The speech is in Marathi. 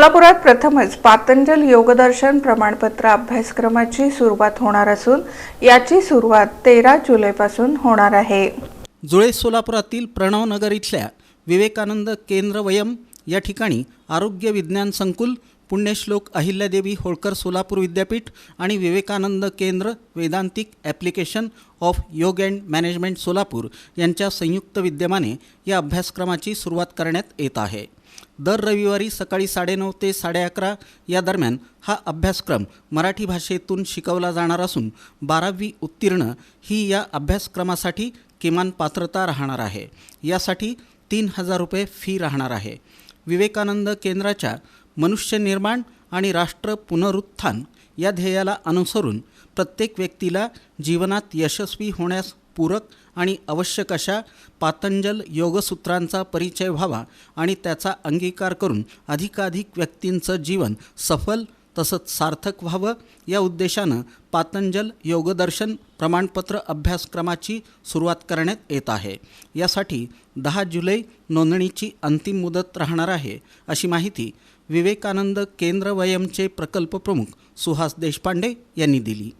सोलापुरात प्रथमच पातंजल योगदर्शन प्रमाणपत्र अभ्यासक्रमाची सुरुवात होणार असून याची सुरुवात तेरा जुलैपासून होणार आहे. जुळे सोलापुरातील प्रणवनगर इथल्या विवेकानंद केंद्र वयम या ठिकाणी आरोग्य विज्ञान संकुल पुण्यश्लोक अहिल्यादेवी होळकर सोलापूर विद्यापीठ आणि विवेकानंद केंद्र Vedantic application of yoga and management Solapur यांच्या संयुक्त विद्यमाने या अभ्यासक्रमाची सुरुवात करण्यात येत आहे. दर रविवारी सकाळी साडेनऊ ते साडे अकरा या दरम्यान हा अभ्यासक्रम मराठी भाषेतून शिकवला जाणार असून बारावी उत्तीर्ण ही या अभ्यासक्रमासाठी किमान पात्रता राहणार आहे. यासाठी तीन हजार रुपये फी राहणार आहे. विवेकानंद केंद्राच्या मनुष्य निर्माण आणि राष्ट्र पुनरुत्थान या ध्येयाला अनुसरून प्रत्येक व्यक्तीला जीवनात यशस्वी होण्यास पूरक आणि आवश्यक अशा पातंजल योगसूत्रांचा परिचय व्हावा आणि त्याचा अंगीकार करून अधिकाधिक व्यक्तींचं जीवन सफल तसंच सार्थक व्हावं या उद्देशानं पातंजल योगदर्शन प्रमाणपत्र अभ्यासक्रमाची सुरुवात करण्यात येत आहे. यासाठी दहा जुलै नोंदणीची अंतिम मुदत राहणार आहे अशी माहिती विवेकानंद केंद्र वयमचे प्रकल्प प्रमुख सुहास देशपांडे यांनी दिली.